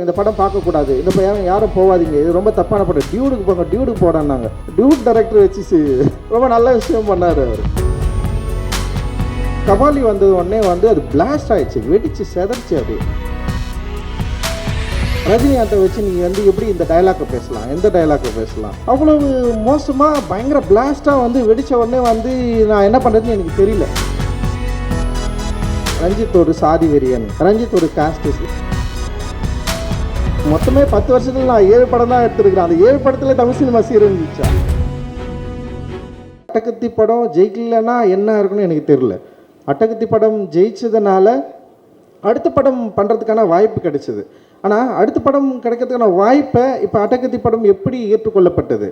இந்த படம் பார்க்கக்கூடாது. இந்த பையன் யாரும் போகாதீங்க இது ரொம்ப தப்பான படம். டியூடுக்கு போங்க. டியூடுக்கு போடான்னாங்க. டியூட் டைரக்டர் வச்சு ரொம்ப நல்ல விஷயம் பண்ணார் அவர். கபாலி வந்தது உடனே வந்து அது பிளாஸ்ட் ஆயிடுச்சு. வெடிச்சு செதறிச்சு அப்படி ரஜினிகாந்தை வச்சு நீங்கள் வந்து எப்படி இந்த டைலாக்கை பேசலாம்? எந்த டைலாக்கை பேசலாம்? அவ்வளவு மோசமாக பயங்கர பிளாஸ்டாக வந்து வெடிச்ச உடனே வந்து நான் என்ன பண்ணுறதுன்னு எனக்கு தெரியல. ரஞ்சித் ஒரு சாதி வெறியன். ரஞ்சித் ஒரு காஸ்டிஸ்ட் மொத்தமே பத்து வருஷத்துல நான் ஏழு படம் தான் எடுத்திருக்கிறேன். அந்த ஏழு படத்துல தமிழ் சினிமா சீரழிஞ்சிச்சா? அட்டகத்தி படம் ஜெயிக்கலன்னா என்ன இருக்குன்னு எனக்கு தெரியல. அட்டகத்தி படம் ஜெயிச்சதுனால அடுத்த படம் பண்ணுறதுக்கான வாய்ப்பு கிடைச்சிது. ஆனால் அடுத்த படம் கிடைக்கிறதுக்கான வாய்ப்பை இப்போ அட்டகத்தி படம் எப்படி ஏற்றுக்கொள்ளப்பட்டது?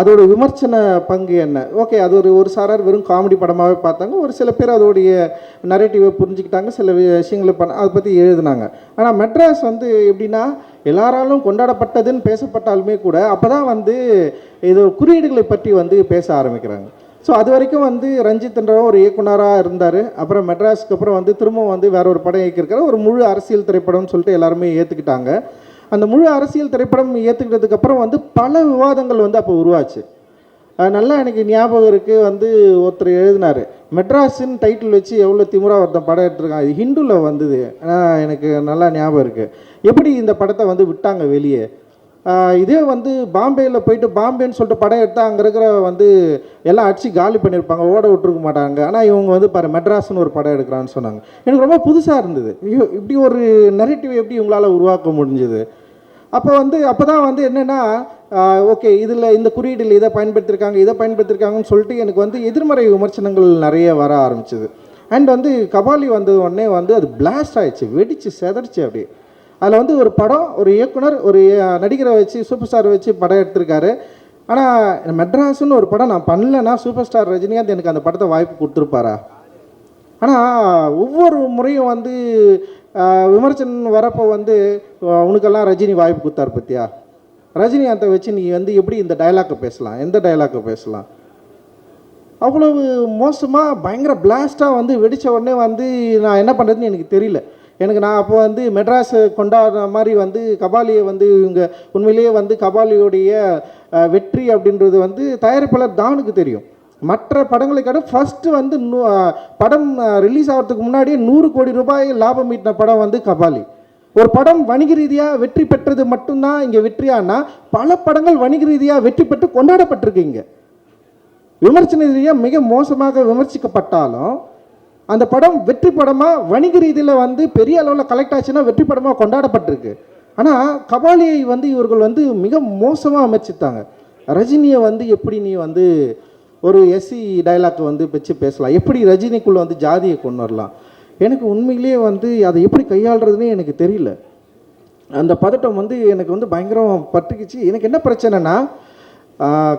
அதோட விமர்சன பங்கு என்ன? ஓகே அது ஒரு ஒரு சாரார் வெறும் காமெடி படமாகவே பார்த்தாங்க. ஒரு சில பேர் அதோடைய நரேட்டிவை புரிஞ்சுக்கிட்டாங்க. சில விஷயங்களை பண்ண அதை பற்றி எழுதுனாங்க. ஆனால் மெட்ராஸ் வந்து எப்படின்னா எல்லாராலும் கொண்டாடப்பட்டதுன்னு பேசப்பட்டாலுமே கூட அப்போ தான் வந்து இது குறியீடுகளை பற்றி வந்து பேச ஆரம்பிக்கிறாங்க. ஸோ அது வரைக்கும் வந்து ரஞ்சித்ன்ற ஒரு இயக்குனராக இருந்தார். அப்புறம் மெட்ராஸ்க்கு அப்புறம் வந்து திரும்ப வந்து வேற ஒரு படம் இயக்கியிருக்காரு. ஒரு முழு அரசியல் திரைப்படம்னு சொல்லிட்டு எல்லாருமே ஏற்றுக்கிட்டாங்க அந்த முழு அரசியல் திரைப்படம் ஏற்றுக்கிட்டதுக்கப்புறம் வந்து பல விவாதங்கள் வந்து அப்போ உருவாச்சு. நல்லா எனக்கு ஞாபகம் இருக்குது வந்து ஒருத்தர் எழுதினார். மெட்ராஸின் டைட்டில் வச்சு எவ்வளோ திமுறா ஒருத்தன் படம் எடுத்துருக்கான். இது ஹிந்துவில் வந்தது. ஆனால் எனக்கு நல்லா ஞாபகம் இருக்குது எப்படி இந்த படத்தை வந்து விட்டாங்க வெளியே? இதே வந்து பாம்பேயில் போயிட்டு பாம்பேன்னு சொல்லிட்டு படம் எடுத்தால் அங்கே இருக்கிற வந்து எல்லாம் அடிச்சு காலி பண்ணியிருப்பாங்க ஓட விட்டுருக்க மாட்டாங்க. ஆனால் இவங்க வந்து பாரு மெட்ராஸ்னு ஒரு படம் எடுக்கிறான்னு சொன்னாங்க. எனக்கு ரொம்ப புதுசாக இருந்தது. ஐயோ இப்படி ஒரு நெரட்டிவ் எப்படி உங்களால் உருவாக்க முடிஞ்சுது? அப்போ வந்து அப்போ தான் வந்து என்னென்னா ஓகே இதில் இந்த குறியீடில் இதை பயன்படுத்தியிருக்காங்க இதை பயன்படுத்தியிருக்காங்கன்னு சொல்லிட்டு எனக்கு வந்து எதிர்மறை விமர்சனங்கள் நிறைய வர ஆரம்பிச்சது. அண்ட் வந்து கபாலி வந்தது உடனே வந்து அது பிளாஸ்ட் ஆயிடுச்சு வெடிச்சு செதறிச்சு அப்படியே. அதில் வந்து ஒரு படம் ஒரு இயக்குனர் ஒரு நடிகரை வச்சு சூப்பர் ஸ்டார் வச்சு படம் எடுத்திருக்காரு. ஆனால் மெட்ராஸ்னு ஒரு படம் நான் பண்ணலன்னா சூப்பர் ஸ்டார் ரஜினிகாந்த் எனக்கு அந்த படத்தை வாய்ப்பு கொடுத்துருப்பாரா? ஆனால் ஒவ்வொரு முறையும் வந்து விமர்சனம் வரப்போ வந்து உனக்கெல்லாம் ரஜினி வாய்ப்பு கொடுத்தாரு பத்தியா? ரஜினிகாந்தை வச்சு நீ வந்து எப்படி இந்த டைலாக்கை பேசலாம்? எந்த டைலாக்கை பேசலாம்? அவ்வளவு மோசமாக பயங்கர பிளாஸ்ட்டாக வந்து வெடித்த உடனே வந்து நான் என்ன பண்ணுறதுன்னு எனக்கு தெரியல. எனக்கு நான் அப்போ வந்து மெட்ராஸ் கொண்டாடுற மாதிரி வந்து கபாலியை வந்து இவங்க உண்மையிலேயே வந்து கபாலியோடைய வெற்றி அப்படின்றது வந்து தயாரிப்பாளர் தானுக்கு தெரியும். மற்ற படங்களை காட்ட ஃபஸ்ட்டு வந்து நூ- படம் ரிலீஸ் ஆகிறதுக்கு முன்னாடியே நூறு கோடி ரூபாய் லாபம் ஈட்டின படம் வந்து கபாலி. ஒரு படம் வணிக ரீதியாக வெற்றி பெற்றது மட்டும்தான் இங்கே வெற்றியானா பல படங்கள் வணிக ரீதியாக வெற்றி பெற்று கொண்டாடப்பட்டிருக்கு இங்கே விமர்சன ரீதியாக மிக மோசமாக விமர்சிக்கப்பட்டாலும் அந்த படம் வெற்றி படமாக வணிக ரீதியில் வந்து பெரிய அளவில் கலெக்ட் ஆச்சுன்னா வெற்றி படமாக கொண்டாடப்பட்டிருக்கு. ஆனால் கபாலியை வந்து இவர்கள் வந்து மிக மோசமாக அமைச்சித்தாங்க ரஜினியை வந்து எப்படி நீ வந்து ஒரு எஸ்சி டைலாக் வந்து வச்சு பேசலாம்? எப்படி ரஜினிக்குள்ளே வந்து ஜாதியை கொண்டு வரலாம்? எனக்கு உண்மையிலேயே வந்து அதை எப்படி கையாளுறதுனே எனக்கு தெரியல. அந்த பதட்டம் வந்து எனக்கு வந்து பயங்கரம் பட்டுக்குச்சு. எனக்கு என்ன பிரச்சனைனா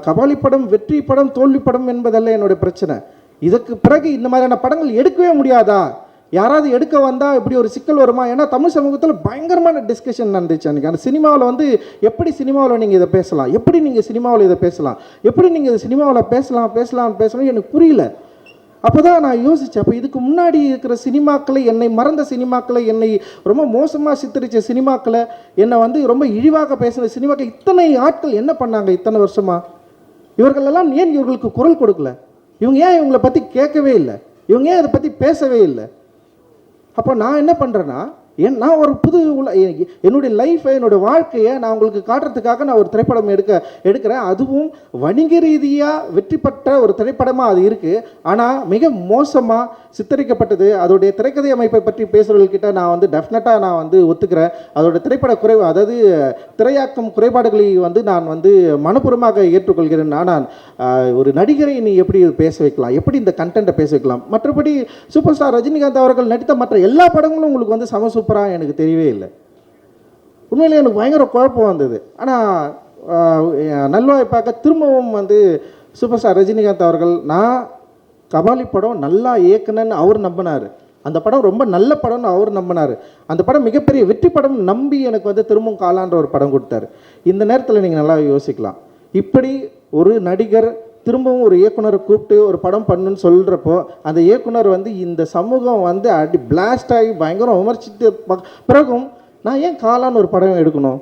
கபாலி படம் வெற்றி படம் தோல்வி படம் என்பதல்ல என்னுடைய பிரச்சனை. இதுக்கு பிறகு இந்த மாதிரியான படங்கள் எடுக்கவே முடியாதா? யாராவது எடுக்க வந்தால் இப்படி ஒரு சிக்கல் வருமா? ஏன்னா தமிழ் சமூகத்தில் பயங்கரமான டிஸ்கஷன் நடந்துச்சு அன்றைக்கி அந்த சினிமாவில் வந்து எப்படி சினிமாவில் நீங்கள் இதை பேசலாம்? எப்படி நீங்கள் சினிமாவில் இதை பேசலாம்? எப்படி நீங்கள் இதை சினிமாவில் பேசலாம் பேசலாம் பேசலாம் எனக்கு புரியல. அப்போ தான் நான் யோசித்தேன் அப்போ இதுக்கு முன்னாடி இருக்கிற சினிமாக்களை என்னை மறந்த சினிமாக்களை என்னை ரொம்ப மோசமாக சித்தரித்த சினிமாக்களை என்னை வந்து ரொம்ப இழிவாக பேசின சினிமாக்கள் இத்தனை ஆட்கள் என்ன பண்ணாங்க இத்தனை வருஷமாக இவர்களெல்லாம் ஏன் இவர்களுக்கு குரல் கொடுக்கல? இவங்க ஏன் இவங்களை பற்றி கேட்கவே இல்லை? இவங்க ஏன் இதை பற்றி பேசவே இல்லை? அப்போ நான் என்ன பண்ணுறேன்னா ஏன் நான் ஒரு புது உள்ள என்னுடைய லைஃப்பை என்னுடைய வாழ்க்கையை நான் உங்களுக்கு காட்டுறதுக்காக நான் ஒரு திரைப்படம் எடுக்க எடுக்கிறேன். அதுவும் வணிக ரீதியாக வெற்றி பெற்ற ஒரு திரைப்படமாக அது இருக்குது ஆனால் மிக மோசமாக சித்தரிக்கப்பட்டது. அதோடைய திரைக்கதை அமைப்பை பற்றி பேசுகிறவர்கிட்ட நான் வந்து டெஃபினட்டாக நான் வந்து ஒத்துக்கிறேன். அதோட திரைப்பட குறைவு அதாவது திரையாக்கம் குறைபாடுகளை வந்து நான் வந்து மனப்பூர்வமாக ஏற்றுக்கொள்கிறேன். ஆனால் ஒரு நடிகரை நீ எப்படி பேச வைக்கலாம்? எப்படி இந்த கண்டென்ட்டை பேச வைக்கலாம்? மற்றபடி சூப்பர் ஸ்டார் ரஜினிகாந்த் அவர்கள் நடித்த மற்ற எல்லா படங்களும் உங்களுக்கு வந்து சமசு சூப்பராக எனக்கு தெரியவே இல்லை. உண்மையிலே எனக்கு பயங்கர குழப்பம் வந்தது ஆனால் நல்வாய்ப்பாக திரும்பவும் வந்து சூப்பர் ஸ்டார் ரஜினிகாந்த் அவர்கள் நான் கபாலி படம் நல்லா இயக்குனன்னு அவர் நம்பினார். அந்த படம் ரொம்ப நல்ல படம்னு அவர் நம்பினார். அந்த படம் மிகப்பெரிய வெற்றி படம் நம்பி எனக்கு வந்து திரும்பவும் காலான்ற ஒரு படம் கொடுத்தாரு. இந்த நேரத்தில் நீங்கள் நல்லா யோசிக்கலாம். இப்படி ஒரு நடிகர் திரும்பவும் ஒரு இயக்குனரை கூப்பிட்டு ஒரு படம் பண்ணுன்னு சொல்கிறப்போ அந்த இயக்குனர் வந்து இந்த சமூகம் வந்து அடி பிளாஸ்ட் ஆகி பயங்கரம் விமர்சித்து பிறகும் நான் ஏன் காலான்னு ஒரு படம் எடுக்கணும்?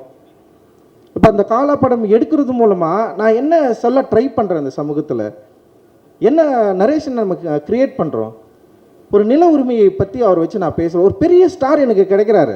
இப்போ அந்த காலா படம் எடுக்கிறது மூலமாக நான் என்ன சொல்ல ட்ரை பண்ணுறேன் இந்த சமூகத்தில்? என்ன நரேஷன் நம்ம க்ரியேட் பண்ணுறோம் ஒரு நில உரிமையை பற்றி அவர் வச்சு நான் பேசுகிறேன் ஒரு பெரிய ஸ்டார் எனக்கு கிடைக்கிறாரு.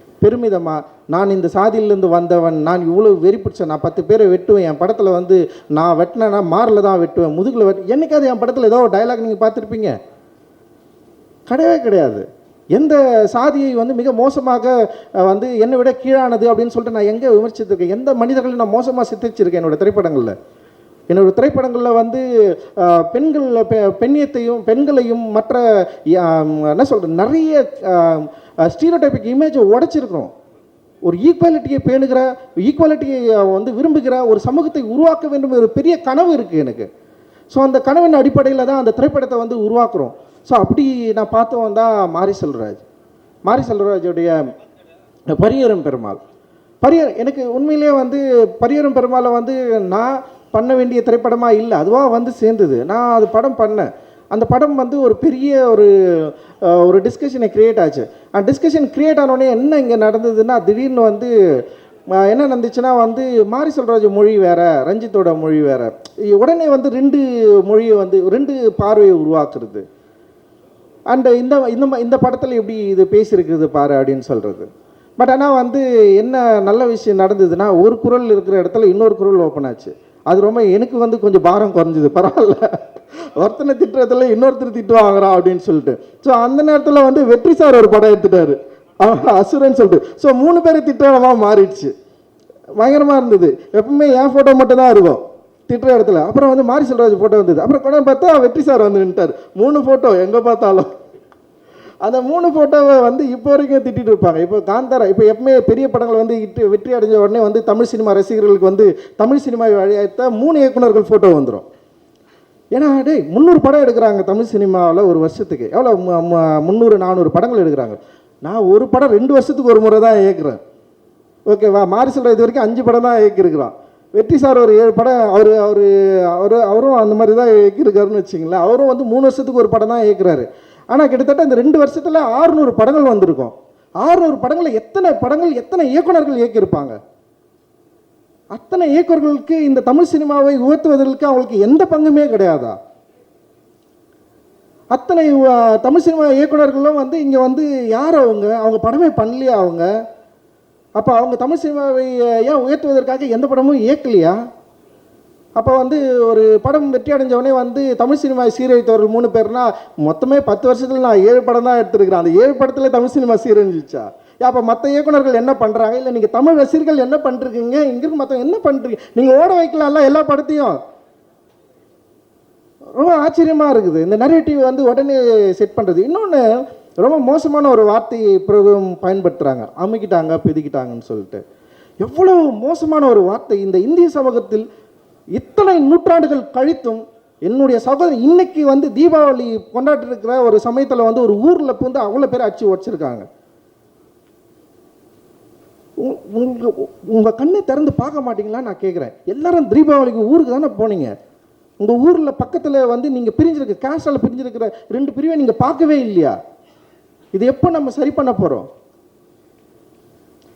பெருமிதமாக நான் இந்த சாதியிலேருந்து வந்தவன் நான் இவ்வளோ வெறி பிடிச்சேன் நான் பத்து பேரை வெட்டுவேன் என் படத்தில் வந்து நான் வெட்டினேன்னா மாரில் தான் வெட்டுவேன் முதுகில் வெட்டு என்றைக்காவது என் படத்தில் ஏதோ ஒரு டயலாக் நீங்கள் பார்த்துருப்பீங்க. கிடையவே கிடையாது. எந்த சாதியை வந்து மிக மோசமாக வந்து என்னை விட கீழானது அப்படின்னு சொல்லிட்டு நான் எங்கே விமர்சித்திருக்கேன்? எந்த மனிதர்களையும் நான் மோசமாக சித்தரிச்சிருக்கேன் என்னோடய திரைப்படங்களில்? என்னோட திரைப்படங்களில் வந்து பெண்கள் பெ- பெண்ணியத்தையும் பெண்களையும் மற்ற என்ன சொல்கிறது நிறைய ஸ்டீரோடைபிக் இமேஜை உடைச்சிருக்கிறோம். ஒரு ஈக்குவாலிட்டியை பேணுகிற ஈக்குவாலிட்டியை வந்து விரும்புகிற ஒரு சமூகத்தை உருவாக்க வேண்டும் ஒரு பெரிய கனவு இருக்குது எனக்கு. ஸோ அந்த கனவின் அடிப்படையில் தான் அந்த திரைப்படத்தை வந்து உருவாக்குறோம். ஸோ அப்படி நான் பார்த்தவன் தான் மாரி செல்வராஜ் மாரி செல்வராஜுடைய பரியரும் பெருமாள். பரியர் எனக்கு உண்மையிலேயே வந்து பரியரும் பெருமாளை வந்து நான் பண்ண வேண்டிய திரைப்படமாக இல்லை. அதுவாக வந்து சேர்ந்தது. நான் அது படம் பண்ணேன். அந்த படம் வந்து ஒரு பெரிய ஒரு ஒரு டிஸ்கஷனை கிரியேட் ஆச்சு. அந்த டிஸ்கஷன் க்ரியேட் ஆனோடனே என்ன இங்கே நடந்ததுன்னா திடீர்னு வந்து என்ன நடந்துச்சுன்னா வந்து மாரி செல்வராஜ் மொழி வேற ரஞ்சித்தோட மொழி வேற. உடனே வந்து ரெண்டு மொழியை வந்து ரெண்டு பார்வையை உருவாக்குறது. அண்டு இந்த இந்த இந்த படத்தில் எப்படி இது பேசியிருக்குது பாரு அப்படின்னு சொல்கிறது பட் ஆனால் வந்து என்ன நல்ல விஷயம் நடந்ததுன்னா ஒரு குரல் இருக்கிற இடத்துல இன்னொரு குரல் ஓப்பன் ஆச்சு. அது ரொம்ப எனக்கு வந்து கொஞ்சம் பாரம் குறைஞ்சிது. பரவாயில்ல. ஒருத்தனை திட்டுறதுல இன்னொருத்தர் திட்டு வாங்குறான் அப்படின்னு சொல்லிட்டு. ஸோ அந்த நேரத்தில் வந்து வெற்றி சார் ஒரு படம் எடுத்துட்டாரு. அசுரன் சொல்லிட்டு. ஸோ மூணு பேரை திட்டமாக மாறிடுச்சு. பயங்கரமாக இருந்தது. எப்பவுமே என் ஃபோட்டோ மட்டும் தான் இருக்கும். திட்டுற இடத்துல. அப்புறம் வந்து மாரி செல்வராஜ் ஃபோட்டோ வந்தது. அப்புறம் கூட பார்த்தா வெற்றி சார் வந்து நின்ட்டார் மூணு ஃபோட்டோ எங்கே பார்த்தாலும். அந்த மூணு ஃபோட்டோவை வந்து இப்போ வரைக்கும் திட்டிகிட்டு இருப்பாங்க. இப்போ காந்தாரா இப்போ எப்பவுமே பெரிய படங்கள் வந்து இட்டு வெற்றி அடைஞ்ச உடனே வந்து தமிழ் சினிமா ரசிகர்களுக்கு வந்து தமிழ் சினிமா வழியாக மூணு இயக்குனர்கள் ஃபோட்டோ வந்துடும் ஏன்னா டேய் முந்நூறு படம் எடுக்கிறாங்க தமிழ் சினிமாவில் ஒரு வருஷத்துக்கு. எவ்வளோ முந்நூறு நானூறு படங்கள் எடுக்கிறாங்க. நான் ஒரு படம் ரெண்டு வருஷத்துக்கு ஒரு முறை தான் இயக்குறேன். ஓகேவா மாரி சொல்கிற இது வரைக்கும் அஞ்சு படம் தான் இயக்கியிருக்கிறான். வெற்றி சார் ஒரு ஏழு படம் அவர் அவர் அவர் அவரும் அந்த மாதிரி தான் இயக்கியிருக்காருன்னு வச்சிங்களேன் அவரும் வந்து மூணு வருஷத்துக்கு ஒரு படம் தான் இயக்குறாரு. ஆனால் கிட்டத்தட்ட இந்த ரெண்டு வருஷத்தில் ஆறுநூறு படங்கள் வந்திருக்கும். ஆறுநூறு படங்களில் எத்தனை படங்கள் எத்தனை இயக்குனர்கள் இயக்கியிருப்பாங்க? அத்தனை இயக்குனர்களுக்கு இந்த தமிழ் சினிமாவை உயர்த்துவதற்கு அவங்களுக்கு எந்த பங்குமே கிடையாதா? அத்தனை தமிழ் சினிமா இயக்குனர்களும் வந்து இங்கே வந்து யார் அவங்க? அவங்க படமே பண்ணலையா அவங்க? அப்போ அவங்க தமிழ் சினிமாவை ஏன் உயர்த்துவதற்காக எந்த படமும் இயக்கலையா? அப்போ வந்து ஒரு படம் வெற்றி அடைஞ்சவொடனே வந்து தமிழ் சினிமா சீரழித்தவர்கள் மூணு பேர்னா மொத்தமே பத்து வருஷத்தில் நான் ஏழு படம் தான் எடுத்துருக்கிறேன். அந்த ஏழு படத்தில் தமிழ் சினிமா சீரழிஞ்சிச்சா? அப்போ மற்ற இயக்குநர்கள் என்ன பண்ணுறாங்க இல்லை நீங்கள் தமிழ் ரசிகர்கள் என்ன பண்ணுறீங்க இங்கிருந்து மற்ற என்ன பண்ணுறீங்க நீங்கள் ஓட வைக்கலாம்ல எல்லா படத்தையும். ரொம்ப ஆச்சரியமாக இருக்குது. இந்த நரேட்டிவ் வந்து உடனே செட் பண்ணுறது இன்னொன்று ரொம்ப மோசமான ஒரு வார்த்தையை பிரயோகம் பயன்படுத்துகிறாங்க அமுக்கிட்டாங்க பிதிக்கிட்டாங்கன்னு சொல்லிட்டு. எவ்வளோ மோசமான ஒரு வார்த்தை இந்த இந்திய சமூகத்தில் இத்தனை நூற்றாண்டுகள் கழித்தும் என்னுடைய சகோதரன் இன்னைக்கு வந்து தீபாவளி கொண்டாடி இருக்கிற ஒரு சமயத்தில் வந்து ஒரு ஊரில் வந்து அவ்வளோ பேர் அச்சு உடச்சிருக்காங்க. உங்க- உங்களுக்கு உங்கள் கண்ணை திறந்து பார்க்க மாட்டீங்களா நான் கேட்குறேன் எல்லாரும் தீபாவளிக்கு ஊருக்கு தானே போனீங்க. உங்கள் ஊரில் பக்கத்தில் வந்து நீங்கள் பிரிஞ்சிருக்க கேஸ்டால் பிரிஞ்சிருக்கிற ரெண்டு பிரிவை நீங்கள் பார்க்கவே இல்லையா? இது எப்போ நம்ம சரி பண்ண போகிறோம்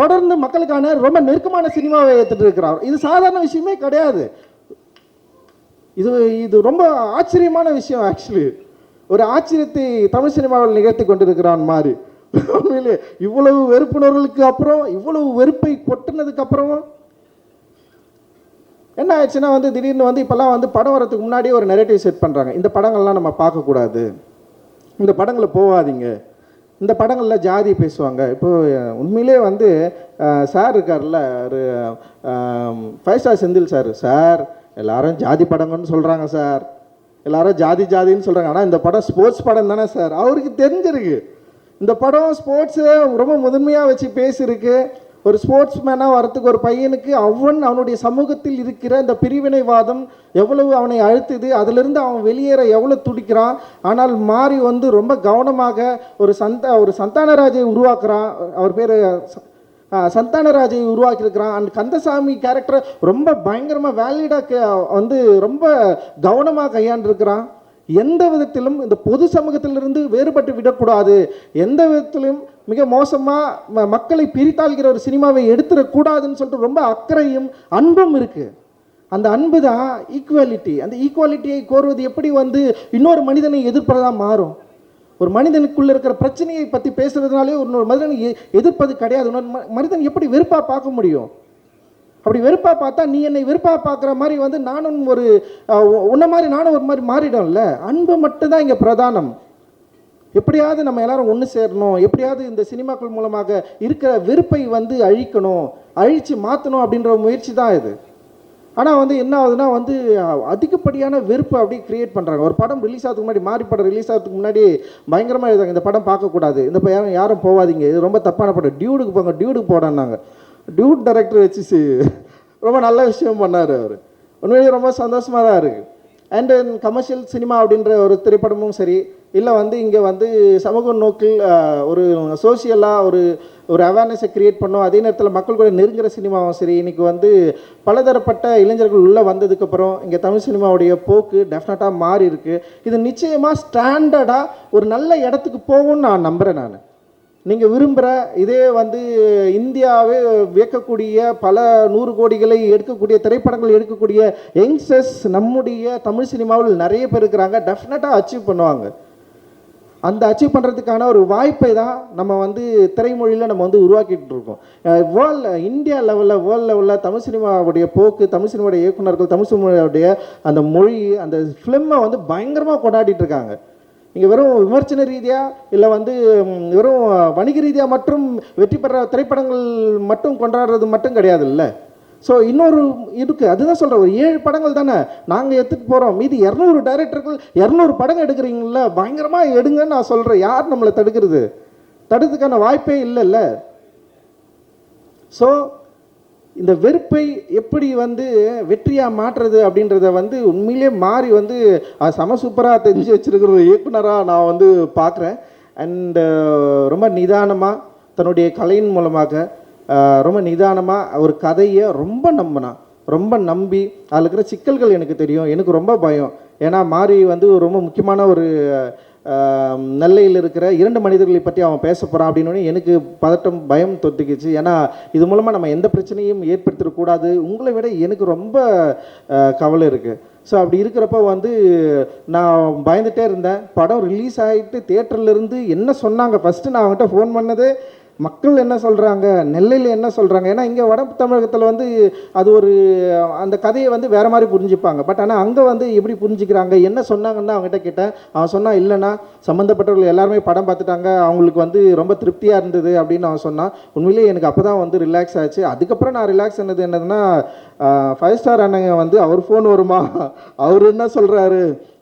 தொடர்ந்து மக்களுக்கான ரொம்ப நெருக்கமான சினிமாவை எடுத்துட்டு இருக்கிறார். இது சாதாரண விஷயமே கிடையாது. இது இது ரொம்ப ஆச்சரியமான விஷயம் ஆக்சுவலி ஒரு ஆச்சரியத்தை தமிழ் சினிமாவில் நிகழ்த்தி கொண்டிருக்கிறான் மாதிரி உண்மையிலே இவ்வளவு வெறுப்புணர்வுகளுக்கு அப்புறம் இவ்வளவு வெறுப்பை கொட்டினதுக்கு அப்புறமும் என்ன ஆயிடுச்சுன்னா வந்து திடீர்னு வந்து இப்போல்லாம் வந்து படம் வரதுக்கு முன்னாடியே ஒரு நெரேட்டிவ் செட் பண்ணுறாங்க இந்த படங்கள்லாம் நம்ம பார்க்கக்கூடாது. இந்த படங்களை போகாதீங்க. இந்த படங்களில் ஜாதி பேசுவாங்க. இப்போ உண்மையிலே வந்து சார் இருக்கார்ல ஒரு five star Senthil sir sir எல்லாரும் ஜாதி படங்கன்னு சொல்கிறாங்க சார் எல்லாரும் ஜாதி ஜாதின்னு சொல்கிறாங்க ஆனால் இந்த படம் ஸ்போர்ட்ஸ் படம் தானே சார் அவருக்கு தெரிஞ்சிருக்கு. இந்த படம் ஸ்போர்ட்ஸை ரொம்ப முதன்மையாக வச்சு பேசியிருக்கு. ஒரு ஸ்போர்ட்ஸ் மேனாக வரத்துக்கு ஒரு பையனுக்கு அவன் அவனுடைய சமூகத்தில் இருக்கிற இந்த பிரிவினைவாதம் எவ்வளவு அவனை அழுத்துது அதிலிருந்து அவன் வெளியேற எவ்வளோ துடிக்கிறான் ஆனால் மாறி வந்து ரொம்ப கவனமாக ஒரு சந்த ஒரு சந்தானராஜை உருவாக்குறான் அவர் பேர் சந்தானராஜை உருவாக்கியிருக்கிறான். அண்ட் கந்தசாமி கேரக்டரை ரொம்ப பயங்கரமாக வேலிடாக வந்து ரொம்ப கவனமாக கையாண்டிருக்கிறான். எந்த விதத்திலும் இந்த பொது சமூகத்திலிருந்து வேறுபட்டு விடக்கூடாது. எந்த விதத்திலும் மிக மோசமாக மக்களை பிரித்தாள்கிற ஒரு சினிமாவை எடுத்துடக்கூடாதுன்னு சொல்லிட்டு ரொம்ப அக்கறையும் அன்பும் இருக்குது அந்த அன்பு தான் ஈக்குவாலிட்டி அந்த ஈக்குவாலிட்டியை கோருவது எப்படி வந்து இன்னொரு மனிதனை எதிர்ப்பதாக மாறும். ஒரு மனிதனுக்குள்ளே இருக்கிற பிரச்சனையை பற்றி பேசுறதுனாலே இன்னொரு மனிதனை எதிர்ப்பது கிடையாது. இன்னொரு ம- மனிதன் எப்படி வெறுப்பாக பார்க்க முடியும்? அப்படி வெறுப்பாக பார்த்தா நீ என்னை வெறுப்பாக பார்க்குற மாதிரி வந்து நானும் ஒரு உன்ன மாதிரி நானும் ஒரு மாதிரி மாறிடும்ல? அன்பு மட்டும்தான் இங்கே பிரதானம். எப்படியாவது நம்ம எல்லாரும் ஒன்று சேரணும். எப்படியாவது இந்த சினிமாக்கள் மூலமாக இருக்கிற வெறுப்பை வந்து அழிக்கணும். அழித்து மாற்றணும் அப்படின்ற முயற்சி தான் இது. ஆனால் வந்து என்ன ஆகுதுன்னா வந்து அதிகப்படியான வெறுப்பு அப்படியே கிரியேட் பண்ணுறாங்க ஒரு படம் ரிலீஸ் ஆகிறதுக்கு முன்னாடி மாறி படம் ரிலீஸ் ஆகிறதுக்கு முன்னாடி பயங்கரமாக எழுதாங்க இந்த படம் பார்க்கக்கூடாது. இந்த யாரும் யாரும் போகாதீங்க இது ரொம்ப தப்பான படம். டியூடுக்கு போங்க டியூடுக்கு போடான்னாங்க. டியூட் டைரக்டர் வச்சு ரொம்ப நல்ல விஷயம் பண்ணார் அவர். உண்மையிலேயே ரொம்ப சந்தோஷமாக தான் இருக்குது அண்ட் கமர்ஷியல் சினிமா அப்படின்ற ஒரு திரைப்படமும் சரி இல்லை வந்து இங்கே வந்து சமூக நோக்கில் ஒரு சோஷியலாக ஒரு ஒரு அவேர்னஸை கிரியேட் பண்ணோம். அதே நேரத்தில் மக்கள் கூட நெருங்குற சினிமாவும் சரி இன்றைக்கி வந்து பலதரப்பட்ட இளைஞர்கள் உள்ளே வந்ததுக்கப்புறம் இங்கே தமிழ் சினிமாவுடைய போக்கு டெஃபினட்டாக மாறி இருக்குது இது நிச்சயமாக ஸ்டாண்டர்டாக ஒரு நல்ல இடத்துக்கு போகும்னு நான் நம்புகிறேன் நான். நீங்கள் விரும்புகிற இதே வந்து இந்தியாவே வியக்கக்கூடிய பல நூறு கோடிகளை எடுக்கக்கூடிய திரைப்படங்கள் எடுக்கக்கூடிய யங்ஸ்டர்ஸ் நம்முடைய தமிழ் சினிமாவில் நிறைய பேர் இருக்கிறாங்க. டெஃபினட்டாக அச்சீவ் பண்ணுவாங்க. அந்த அச்சீவ் பண்ணுறதுக்கான ஒரு வாய்ப்பை தான் நம்ம வந்து திரைமொழியில் நம்ம வந்து உருவாக்கிட்டு இருக்கோம். வேர்ல்டு இந்தியா லெவலில் வேர்ல்ட் லெவலில் தமிழ் சினிமாவுடைய போக்கு தமிழ் சினிமாவுடைய இயக்குநர்கள் தமிழ் சினிமாவுடைய அந்த மொழி அந்த ஃபிலிமை வந்து பயங்கரமாக கொண்டாடிட்டு இருக்காங்க. நீங்கள் வெறும் விமர்சன ரீதியாக இல்லை வந்து வெறும் வணிக ரீதியாக மட்டும் வெற்றி பெற திரைப்படங்கள் மட்டும் கொண்டாடுறது மட்டும் கிடையாது இல்லை ஸோ இன்னொரு இருக்குது அதுதான் சொல்கிறேன் ஒரு ஏழு படங்கள் தானே நாங்கள் எடுத்துகிட்டு போகிறோம் மீதி இரநூறு டைரக்டர்கள் இரநூறு படம் எடுக்கிறீங்கள பயங்கரமாக எடுங்கன்னு நான் சொல்கிறேன் யார் நம்மளை தடுக்கிறது? தடுக்கிறதுக்கான வாய்ப்பே இல்லைல்ல. ஸோ இந்த வெறுப்பை எப்படி வந்து வெற்றியாக மாற்றுறது அப்படின்றத வந்து உண்மையிலே மாறி வந்து சம செம சூப்பராக தெரிஞ்சு வச்சுருக்கிற இயக்குனராக நான் வந்து பார்க்குறேன். அண்டு ரொம்ப நிதானமாக தன்னுடைய கலையின் மூலமாக ரொம்ப நிதானமாக ஒரு கதையை ரொம்ப நம்பினா ரொம்ப நம்பி அதில் இருக்கிற சிக்கல்கள் எனக்கு தெரியும். எனக்கு ரொம்ப பயம். ஏன்னா மாறி வந்து ரொம்ப முக்கியமான ஒரு நெல்லையில் இருக்கிற இரண்டு மனிதர்களை பற்றி அவன் பேச போகிறான் அப்படின்னு எனக்கு பதட்டம் பயம் தொத்துக்கிச்சு ஏன்னா இது மூலமாக நம்ம எந்த பிரச்சனையும் ஏற்படுத்திடக்கூடாது உங்களை விட எனக்கு ரொம்ப கவலை இருக்குது ஸோ அப்படி இருக்கிறப்ப வந்து நான் பயந்துகிட்டே இருந்தேன். படம் ரிலீஸ் ஆகிட்டு தேட்டர்லேருந்து என்ன சொன்னாங்க? ஃபஸ்ட்டு நான் அவங்ககிட்ட ஃபோன் பண்ணதே. மக்கள் என்ன சொல்கிறாங்க நெல்லையில் என்ன சொல்கிறாங்க ஏன்னா இங்கே வட தமிழகத்தில் வந்து அது ஒரு அந்த கதையை வந்து வேறு மாதிரி புரிஞ்சுப்பாங்க. பட் ஆனால் அங்கே வந்து எப்படி புரிஞ்சுக்கிறாங்க? என்ன சொன்னாங்கன்னு அவங்ககிட்ட கேட்டேன். அவன் சொன்னான் இல்லைன்னா சம்மந்தப்பட்டவர்கள் எல்லாருமே படம் பார்த்துட்டாங்க. அவங்களுக்கு வந்து ரொம்ப திருப்தியாக இருந்தது அப்படின்னு அவன் சொன்னான். உண்மையிலேயே எனக்கு அப்போ தான் வந்து ரிலாக்ஸ் ஆச்சு. அதுக்கப்புறம் நான் ரிலாக்ஸ் ஆனது என்னதுன்னா ஃபைவ் ஸ்டார் அண்ணங்க வந்து அவர் ஃபோன் வருமா? அவர் என்ன சொல்கிறாரு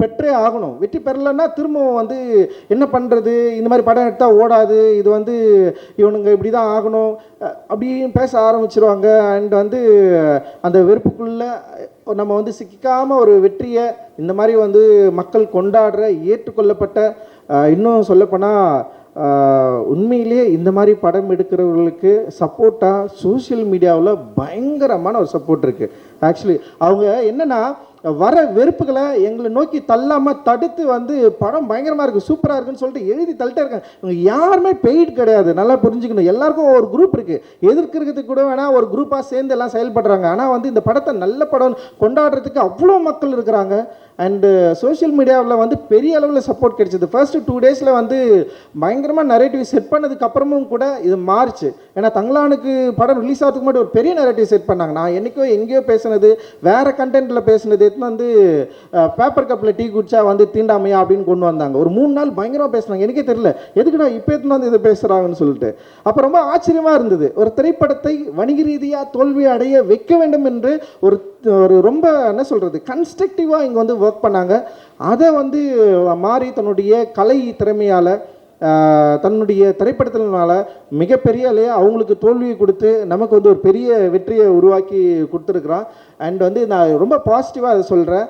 பெற்றே ஆகணும். வெற்றி பெறலைன்னா திரும்பவும் வந்து என்ன பண்ணுறது இந்த மாதிரி படம் எடுத்தால் ஓடாது. இது வந்து இவனுங்க இப்படி தான் ஆகணும் அப்படின்னு பேச ஆரம்பிச்சிருவாங்க. அண்ட் வந்து அந்த வெறுப்புக்குள்ளே நம்ம வந்து சிக்காமல் ஒரு வெற்றியை இந்த மாதிரி வந்து மக்கள் கொண்டாடுற ஏற்றுக்கொள்ளப்பட்ட இன்னும் சொல்லப்போனால் உண்மையிலேயே இந்த மாதிரி படம் எடுக்கிறவர்களுக்கு சப்போர்ட்டாக சோஷியல் மீடியாவில் பயங்கரமான ஒரு சப்போர்ட் இருக்குது ஆக்சுவலி அவங்க என்னென்னா வர வெறுப்புகளை எங்களை நோக்கி தள்ளாமல் தடுத்து வந்து படம் பயங்கரமாக இருக்குது சூப்பராக இருக்குன்னு சொல்லிட்டு எழுதி தள்ளிட்டே இருக்காங்க. இவங்க யாருமே பெய்ட் கிடையாது. நல்லா புரிஞ்சுக்கணும். எல்லாருக்கும் ஒரு குரூப் இருக்குது எதிர்க்கிறதுக்கு கூட வேணால் ஒரு குரூப்பாக சேர்ந்து எல்லாம் செயல்படுறாங்க. ஆனால் வந்து இந்த படத்தை நல்ல படம் கொண்டாடுறதுக்கு அவ்வளோ மக்கள் இருக்கிறாங்க. அண்டு சோஷியல் மீடியாவில் வந்து பெரிய அளவில் சப்போர்ட் கிடைச்சிது. ஃபர்ஸ்ட் டூ டேஸில் வந்து பயங்கரமாக நரேட்டிவ் செட் பண்ணதுக்கு அப்புறமும் கூட இது மாறுச்சு. ஏன்னா தங்களானுக்கு படம் ரிலீஸ் ஆகிறதுக்கு முன்னாடி ஒரு பெரிய நரேட்டிவ் செட் பண்ணாங்க. நான் என்றைக்கோ எங்கேயோ பேசுனது வேறு கண்டென்ட்டில் பேசுனது எடுத்துன்னு வந்து பேப்பர் கப்பில் டீ குடிச்சா வந்து தீண்டாமையா அப்படின்னு கொண்டு வந்தாங்க. ஒரு மூணு நாள் பயங்கரமாக பேசினாங்க. எனக்கே தெரியல. எதுக்குடா இப்போ எடுத்துன்னு வந்து இதை பேசுகிறாங்கன்னு சொல்லிட்டு. அப்போ ரொம்ப ஆச்சரியமாக இருந்தது. ஒரு திரைப்படத்தை வணிக ரீதியாக தோல்வி அடைய வைக்க வேண்டும் என்று ஒரு ஒரு ரொம்ப என்ன சொல்கிறது கன்ஸ்ட்ரக்டிவாக இங்கே வந்து ஒர்க் பண்ணாங்க. அதை வந்து மாறி தன்னுடைய கலை திறமையால் தன்னுடைய திரைப்படத்தினால மிகப்பெரிய அவங்களுக்கு தோல்வியை கொடுத்து நமக்கு வந்து ஒரு பெரிய வெற்றியை உருவாக்கி கொடுத்துருக்குறான். அண்ட் வந்து நான் ரொம்ப பாசிட்டிவாக அதை சொல்கிறேன்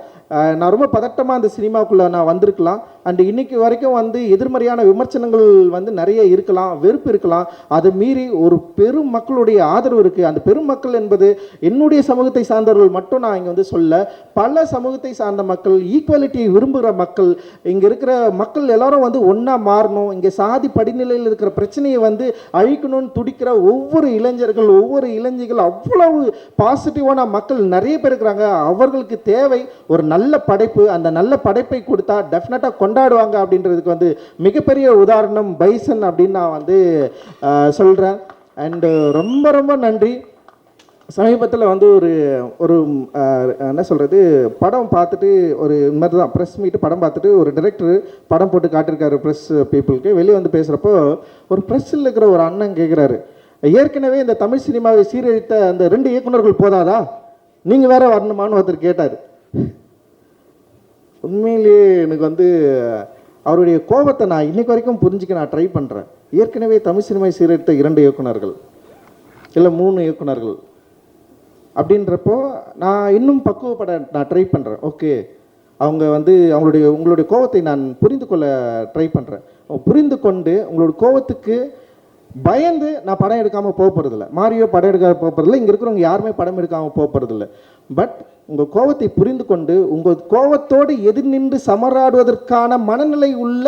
நான் ரொம்ப பதட்டமாக அந்த சினிமாவுக்குள்ளே நான் வந்திருக்கலாம். அண்டு இன்றைக்கி வரைக்கும் வந்து எதிர்மறையான விமர்சனங்கள் வந்து நிறைய இருக்கலாம் வெறுப்பு இருக்கலாம். அதை மீறி ஒரு பெரும் மக்களுடைய ஆதரவு இருக்குது அந்த பெரும் மக்கள் என்பது என்னுடைய சமூகத்தை சார்ந்தவர்கள் மட்டும் நான் இங்கே வந்து சொல்ல பல சமூகத்தை சார்ந்த மக்கள் ஈக்குவாலிட்டியை விரும்புகிற மக்கள் இங்கே இருக்கிற மக்கள் எல்லாரும் வந்து ஒன்றா மாறணும். இங்கே சாதி படிநிலையில் இருக்கிற பிரச்சனையை வந்து அழிக்கணும்னு துடிக்கிற ஒவ்வொரு இளைஞர்கள் ஒவ்வொரு இளைஞர்கள் அவ்வளவு பாசிட்டிவான மக்கள் நிறைய பேர் இருக்கிறாங்க. அவர்களுக்கு தேவை ஒரு நல்ல நல்ல படைப்பு அந்த நல்ல படைப்பை கொடுத்தா டெஃபினட்டாக கொண்டாடுவாங்க அப்படின்றதுக்கு வந்து மிகப்பெரிய உதாரணம் பைசன் அப்படின்னு நான் வந்து சொல்கிறேன் அண்டு ரொம்ப ரொம்ப நன்றி. சமீபத்தில் வந்து ஒரு ஒரு என்ன சொல்கிறது படம் பார்த்துட்டு ஒரு இந்த மாதிரி தான் ப்ரெஸ் மீட்டு படம் பார்த்துட்டு ஒரு டிரெக்டர் படம் போட்டு காட்டியிருக்காரு ப்ரெஸ் பீப்புளுக்கு வெளியே வந்து பேசுகிறப்போ ஒரு ப்ரெஸ்ஸில் இருக்கிற ஒரு அண்ணன் கேட்குறாரு ஏற்கனவே இந்த தமிழ் சினிமாவை சீரழித்த அந்த ரெண்டு இயக்குனர்கள் போதாதா? நீங்கள் வேற வரணுமான்னு ஒருத்தர் கேட்டார். உண்மையிலேயே எனக்கு வந்து அவருடைய கோபத்தை நான் இன்னைக்கு வரைக்கும் புரிஞ்சுக்க நான் ட்ரை பண்ணுறேன் ஏற்கனவே தமிழ் சினிமாவை சீரழித்த இரண்டு இயக்குனர்கள் இல்லை மூணு இயக்குனர்கள். அப்படின்றப்போ நான் இன்னும் பக்குவப்பட நான் ட்ரை பண்ணுறேன் ஓகே அவங்க வந்து அவங்களுடைய உங்களுடைய கோவத்தை நான் புரிந்து கொள்ள ட்ரை பண்ணுறேன் புரிந்து கொண்டு உங்களோட கோவத்துக்கு பயந்து நான் படம் எடுக்காமல் போக போகிறதில்ல மாரியோ படம் எடுக்காம போக போகிறதில்ல இங்கே இருக்கிறவங்க யாருமே படம் எடுக்காமல் போக போகிறதில்ல பட் உங்கள் கோவத்தை புரிந்து கொண்டு உங்கள் கோவத்தோடு எதிர் நின்று சமராடுவதற்கான மனநிலை உள்ள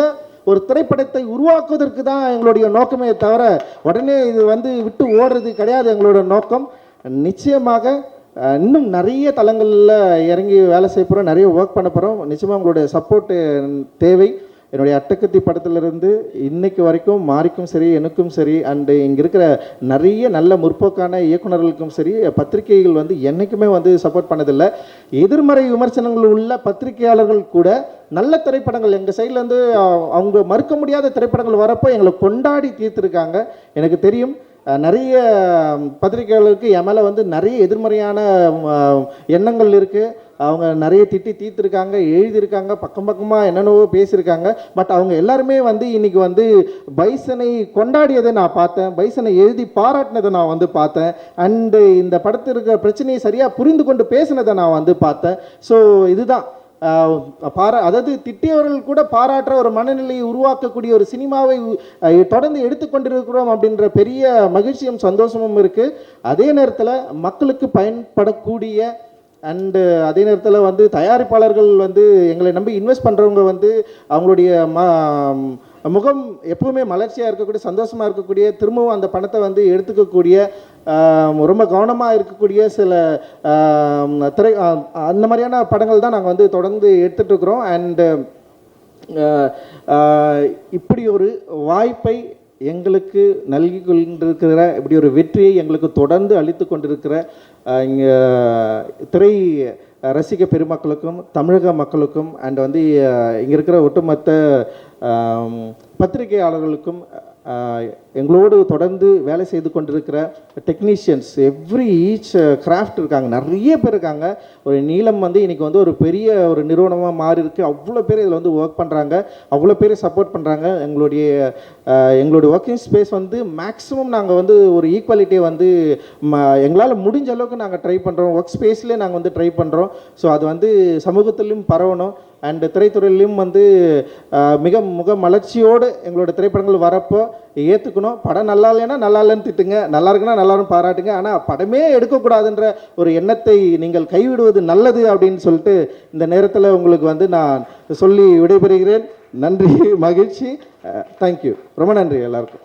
ஒரு திரைப்படத்தை உருவாக்குவதற்கு தான் எங்களுடைய நோக்கமே தவிர உடனே இது வந்து விட்டு ஓடுறது கிடையாது எங்களோட நோக்கம். நிச்சயமாக இன்னும் நிறைய தளங்களில் இறங்கி வேலை செய்ய போகிறோம் நிறைய ஒர்க் பண்ண போகிறோம் நிச்சயமாக உங்களுடைய சப்போர்ட்டு தேவை. என்னுடைய அட்டக்கத்தி படத்திலிருந்து இன்னைக்கு வரைக்கும் மாரிக்கும் சரி எனக்கும் சரி அண்டு இங்கே இருக்கிற நிறைய நல்ல முற்போக்கான இயக்குனர்களுக்கும் சரி பத்திரிகைகள் வந்து என்றைக்குமே வந்து சப்போர்ட் பண்ணதில்லை. எதிர்மறை விமர்சனங்கள் உள்ள பத்திரிகையாளர்கள் கூட நல்ல திரைப்படங்கள் எங்கள் சைட்லேருந்து அவங்க மறுக்க முடியாத திரைப்படங்கள் வரப்போ எங்களை கொண்டாடி தீர்த்துருக்காங்க. எனக்கு தெரியும் நிறைய பத்திரிகையாளருக்கு என் மேலே வந்து நிறைய எதிர்மறையான எண்ணங்கள் இருக்குது அவங்க நிறைய திட்டி தீர்த்துருக்காங்க எழுதியிருக்காங்க பக்கம் பக்கமாக என்னென்னவோ பேசியிருக்காங்க. பட் அவங்க எல்லாருமே வந்து இன்றைக்கி வந்து பைசனை கொண்டாடியதை நான் பார்த்தேன். பைசனை எழுதி பாராட்டினதை நான் வந்து பார்த்தேன். அண்டு இந்த படத்தில் இருக்கிற பிரச்சனையை சரியாக புரிந்து கொண்டு பேசினதை நான் வந்து பார்த்தேன். ஸோ இதுதான். பாரா அதாவது திட்டியவர்கள் கூட பாராட்டுற ஒரு மனநிலையை உருவாக்கக்கூடிய ஒரு சினிமாவை தொடர்ந்து எடுத்துக்கொண்டிருக்கிறோம் அப்படின்ற பெரிய மகிழ்ச்சியும் சந்தோஷமும் இருக்குது அதே நேரத்தில் மக்களுக்கு பயன்படக்கூடிய அண்டு அதே நேரத்தில் வந்து தயாரிப்பாளர்கள் வந்து எங்களை நம்பி இன்வெஸ்ட் பண்ணுறவங்க வந்து அவங்களுடைய ம முகம் எப்பவுமே மலர்ச்சியாக இருக்கக்கூடிய சந்தோஷமாக இருக்கக்கூடிய திரும்பவும் அந்த பணத்தை வந்து எடுத்துக்கக்கூடிய ரொம்ப கவனமாக இருக்கக்கூடிய சில திரை அந்த மாதிரியான படங்கள் தான் நாங்கள் வந்து தொடர்ந்து எடுத்துட்டு அண்டு இப்படி ஒரு வாய்ப்பை எங்களுக்கு நல்கி கொண்டிருக்கிற இப்படி ஒரு வெற்றியை எங்களுக்கு தொடர்ந்து அளித்து கொண்டிருக்கிற இங்கே திரை ரசிக பெருமக்களுக்கும் தமிழக மக்களுக்கும் அண்ட் வந்து இங்கே இருக்கிற ஒட்டுமொத்த பத்திரிகையாளர்களுக்கும் எங்களோடு தொடர்ந்து வேலை செய்து கொண்டிருக்கிற டெக்னீஷியன்ஸ் எவ்ரி ஈச் கிராஃப்ட் இருக்காங்க. நிறைய பேர் இருக்காங்க. ஒரு நீளம் வந்து இன்றைக்கி வந்து ஒரு பெரிய ஒரு நிறுவனமாக மாறி இருக்குது அவ்வளோ பேர் இதில் வந்து ஒர்க் பண்ணுறாங்க அவ்வளோ பேர் சப்போர்ட் பண்ணுறாங்க எங்களுடைய எங்களுடைய ஒர்க்கிங் ஸ்பேஸ் வந்து மேக்ஸிமம் நாங்கள் வந்து ஒரு ஈக்குவாலிட்டியை வந்து ம எங்களால் முடிஞ்ச அளவுக்கு நாங்கள் ட்ரை பண்ணுறோம் ஒர்க் ஸ்பேஸ்லேயே நாங்கள் வந்து ட்ரை பண்ணுறோம் ஸோ அது வந்து சமூகத்துலேயும் பரவணும். அண்ட் திரைத்துறையிலையும் வந்து மிக முக மலர்ச்சியோடு எங்களோட திரைப்படங்கள் வரப்போ ஏற்றுக்கணும் படம் நல்லா இல்லைன்னா நல்லா இல்லைன்னு திட்டுங்க. நல்லா இருக்குன்னா நல்லா பாராட்டுங்க. ஆனால் படமே எடுக்கக்கூடாதுன்ற ஒரு எண்ணத்தை நீங்கள் கைவிடுவது நல்லது அப்படின்னு சொல்லிட்டு இந்த நேரத்தில் உங்களுக்கு வந்து நான் சொல்லி விடைபெறுகிறேன். நன்றி மகிழ்ச்சி. தேங்க்யூ ரொம்ப நன்றி எல்லாருக்கும்.